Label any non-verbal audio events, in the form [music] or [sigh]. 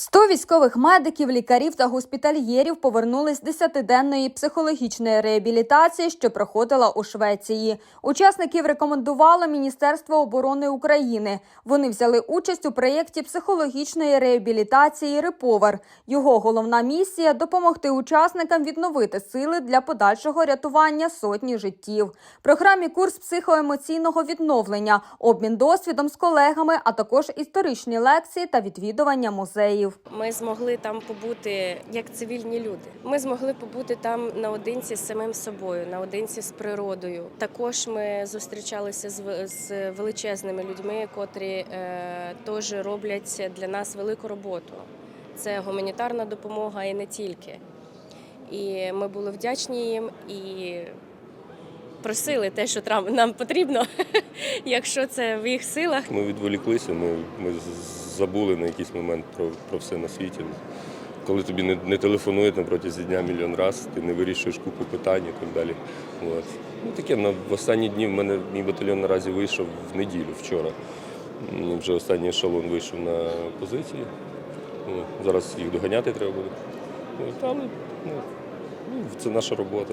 100 військових медиків, лікарів та госпітальєрів повернулись з 10-денної психологічної реабілітації, що проходила у Швеції. Учасників рекомендувало Міністерство оборони України. Вони взяли участь у проєкті психологічної реабілітації «Реповер». Його головна місія допомогти учасникам відновити сили для подальшого рятування сотні життів. Програмі курс психоемоційного відновлення, обмін досвідом з колегами, а також історичні лекції та відвідування музеїв. Ми змогли там побути як цивільні люди. Ми змогли побути там наодинці з самим собою, наодинці з природою. Також ми зустрічалися з величезними людьми, котрі е, теж роблять для нас велику роботу. Це гуманітарна допомога і не тільки. І ми були вдячні їм і просили те, що нам потрібно, [laughs] якщо це в їх силах. Ми відволіклися, ми, ми забули на якийсь момент про, про все на світі. Коли тобі не, не телефонують на протязі дня мільйон разів, ти не вирішуєш купу питань і так далі. От. Ну, таке на в останні дні в мене мій батальйон наразі вийшов в неділю вчора. Вже останній ешелон вийшов на позиції. Зараз їх доганяти треба буде. Ну, ну, це наша робота.